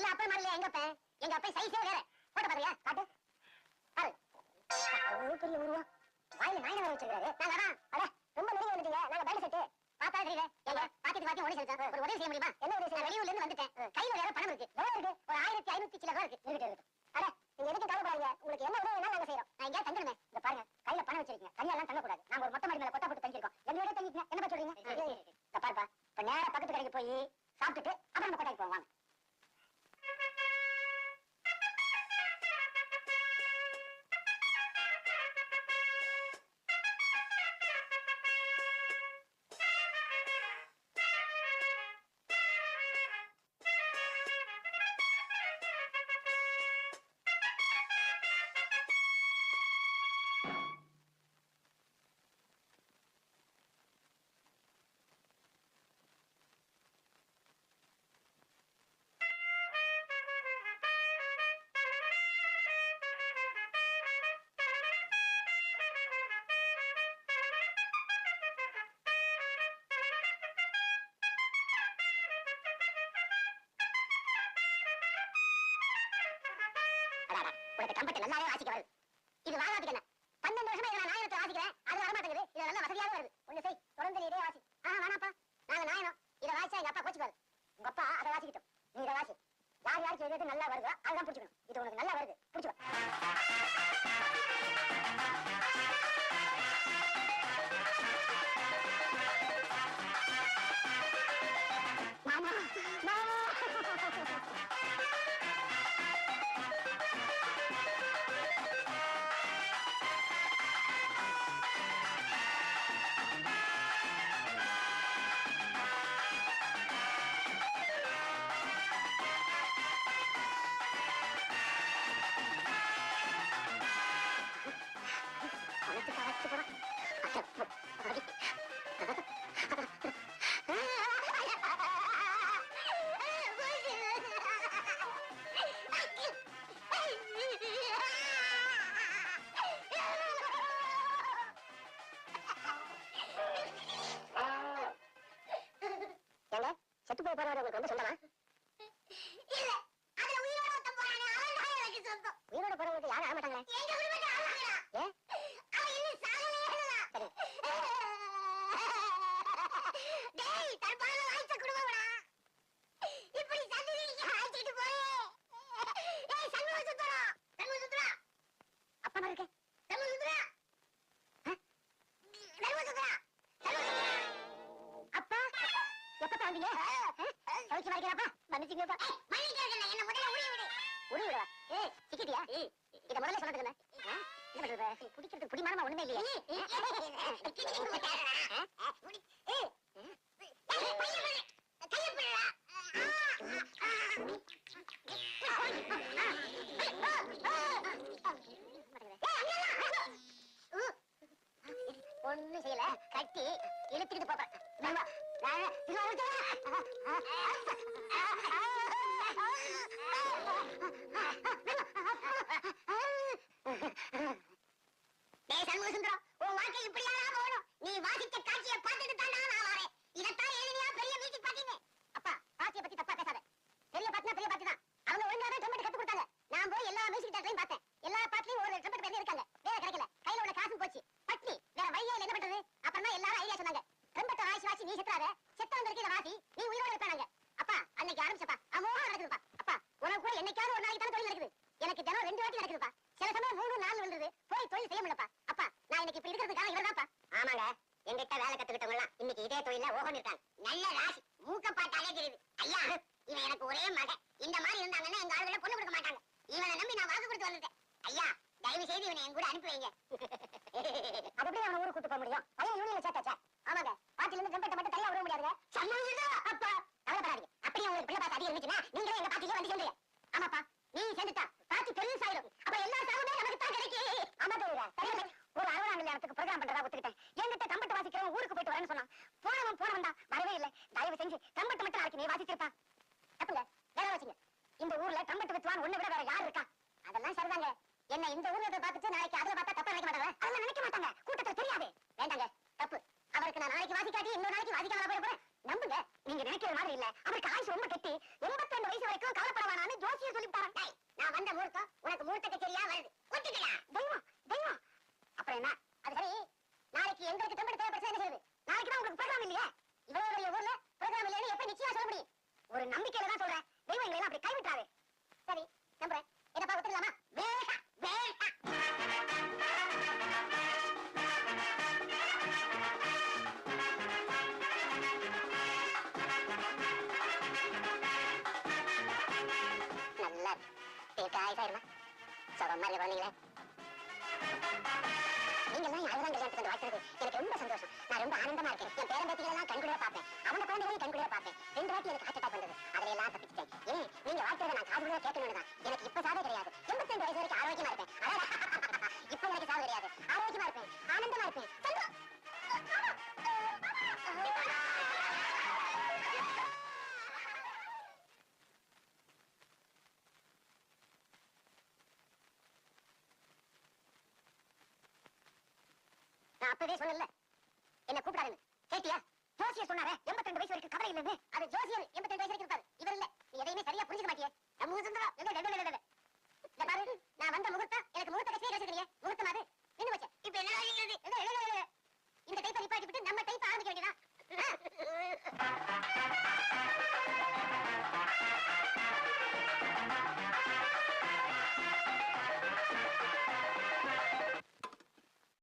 செல்ல அப்பா மாடல எங்க அப்ப? எங்க அப்பா சைஸே வேற. போட்டோ பாத்தியா காட்டு பாரு. அவ்வளவு பெரிய உருவம். வாயில நாயின வர வச்சிருக்காரு நாங்க அதான். அட ரொம்ப முடிவு வந்துட்டீங்க. நாங்க பேண்ட் செட்டு பார்த்தா தெரியல எங்க பாத்திட்டு பாத்தி உடனே செலுத்தா ஒரு உதவி செய்ய முடியுமா? என்ன உதவி செய்ய வெளியூர்ல இருந்து வந்துட்டேன். கையில வேற பணம் இருக்கு. எவ்வளவு இருக்கு? ஒரு ஆயிரத்தி ஐநூத்தி சில ரூபா இருக்கு. இருக்கிட்டு இருக்கு. அட நீங்க எதுக்கு கவலைப்படாதீங்க. உங்களுக்கு என்ன உதவி வேணாலும் நாங்க செய்யறோம் நான் எங்கேயா தங்கணுமே இந்த பாருங்க. கையில பணம் வச்சிருக்கீங்க. கையெல்லாம் தங்கக்கூடாது. நாங்க ஒரு மொத்த மாடி மேல கொட்டா போட்டு தங்கிருக்கோம் எங்களோட தங்கிக்கீங்க என்ன சொல்றீங்க? இந்த பாருப்பா. இப்ப நேரம் பக்கத்து கடைக்கு போய் சாப்பிட்டுட்டு அப்புறம் நம்ம போவாங்க உனக்கு கம்பெனி நல்லாவே வாசிக்க வருது இது வாங்காதுக்கு என்ன? பன்னெண்டு வருஷமா இதை நான் நாயனத்தை வாசிக்கிறேன் அது வர மாட்டேங்குது இது நல்ல வசதியாக வருது. ஒண்ணு செய் தொடர்ந்து நீ இதே வாசி. ஆஹ் வேணாப்பா. நாங்க நாயனம் இதை வாசிச்சா எங்க அப்பா கோச்சுக்காரு உங்க அப்பா அதை வாசிக்கிட்டோம். நீ இதை வாசி. யார் யாருக்கு எது நல்லா வருதோ அதுதான் பிடிச்சிக்கணும். இது உனக்கு நல்லா வருது. பிடிச்சிக்கோ. செத்து போய் போறவரை உங்களுக்கு ரொம்ப சொந்தமா இல்ல அதுல உயிரோட சொந்தம் போறவங்களுக்கு யாரும் ஆக மாட்டாங்களே? கழிச்சு வரைக்கிறப்பா மன்னிச்சுங்கப்பா என்ன முதல்ல உரிய விடு உருவி விடுவா ஏய் சிக்கிட்டியா இத முதல்ல சொல்றது என்ன? என்ன பண்றது குடிக்கிறதுக்கு புடிமானமா ஒண்ணுமே இல்லையே ஒண்ணும் செய்யல கட்டி இழுத்துக்கிட்டு போப்பேன் Ha ha ha! ஓஹோன்னு இருக்காங்க நல்ல ராசி. மூக்க பார்த்தாலே தெரியுது. ஐயா இவன் எனக்கு ஒரே மகன். இந்த மாதிரி இருந்தாங்கன்னா எங்க ஆளுகளை பொண்ணு கொடுக்க மாட்டாங்க. இவனை நம்பி நான் வாக்கு கொடுத்து வந்துட்டேன் ஐயா தயவு செய்து இவனை என் கூட அனுப்பி வைங்க அது எப்படி அவனை ஊருக்கு கூட்டு போக முடியும்? பையன் யூனியன்ல சேர்த்தாச்சா? ஆமாங்க. பாட்டில இருந்து மட்டும் தனியா விட முடியாதுங்க. சம்மந்தா அப்பா கவலைப்படாதீங்க. அப்படியே உங்களுக்கு பிள்ளை பாத்து அதிகம் இருந்துச்சுன்னா நீங்களே எங்க பாட்டிலே வந்து ஆமாப்பா நீ சேர்ந்துட்டா பாட்டி பெருசாயிடும் அப்ப எல்லா சாவுமே நமக்கு தான் கிடைக்கும் ஆமா தெரியுதா சரியா ஒரு அறுபதாம் கல்யாணத்துக்கு ப்ரோக்ராம் பண்றதா ஒத்துக்கிட்டேன் என்கிட்ட கம்பட்டு வாசிக்கிறவன் ஊருக்கு போயிட்டு வரேன்னு சொன்னான் போனவன் போனவன் தான் வரவே இல்லை தயவு செஞ்சு கம்பட்டு மட்டும் நாளைக்கு நீ வாசிச்சிருப்பா. தப்புங்க. வேற வாசிங்க இந்த ஊர்ல கம்பட்டு வித்துவான் ஒண்ணு விட வேற யார் இருக்கா? அதெல்லாம் சரிதாங்க. என்ன இந்த ஊர்ல இதை பார்த்துட்டு நாளைக்கு அதுல பார்த்தா தப்பா நினைக்க மாட்டாங்க அதெல்லாம் நினைக்க மாட்டாங்க. கூட்டத்துல தெரியாது. வேண்டாங்க. தப்பு. அவருக்கு நான் நாளைக்கு வாசிக்காட்டி இன்னொரு நாளைக்கு வாசிக்காம போயிட போறேன். நம்புங்க. நீங்க நினைக்கிற மாதிரி இல்ல. அவருக்கு ஆயுசு ரொம்ப கெட்டி. எண்பத்தி ரெண்டு வயசு வரைக்கும் கவலைப்பட வேணாம்னு ஜோசியர் சொல்லிவிட்டாரன் நான் வந்த முகூர்த்தம் உனக்கு முகூர்த்த கச்சேரியா வருது. தெய்வம். தெய்வம். அப்புறம் என்ன? சுகம் மாதிரி குழந்தைங்களே நீங்க என் அழுதான் கல்யாணத்துக்கு வந்து வாழ்த்துறது எனக்கு ரொம்ப சந்தோஷம். நான் ரொம்ப ஆனந்தமா இருக்கேன். என் பேரன் பேத்திகளை எல்லாம் கண்குளிர பார்ப்பேன். அவங்க குழந்தைகளையும் கண்குளிர பார்ப்பேன். ரெண்டு வாட்டி எனக்கு ஹார்ட் அட்டாக் வந்தது. அதுல எல்லாம் தப்பிச்சிட்டேன். ஏன் நீங்க வாழ்த்துறதை நான் காதுல கேட்கணும்னு தான். எனக்கு இப்ப சாதே கிடையாது. எண்பத்தி ரெண்டு வயசு வரைக்கும் ஆரோக்கியமா இருப்பேன். அடடா, அப்பவே சொல்லல. என்ன கூப்பிடாரு கேட்டியா? ஜோசியர் சொன்னாரே எண்பத்தி வயசு வரைக்கும் கவலை இல்லைன்னு. அது ஜோசியர் எண்பத்தி வயசு வரைக்கும் இருப்பாரு இவர் இல்ல. நீ எதையுமே சரியா புரிஞ்சுக்க மாட்டியே. நம்ம சுந்தரம். ரெண்டு நான் வந்த முகூர்த்தம். எனக்கு முகூர்த்த கட்சியே கிடைச்சிருக்கீங்க முகூர்த்தம்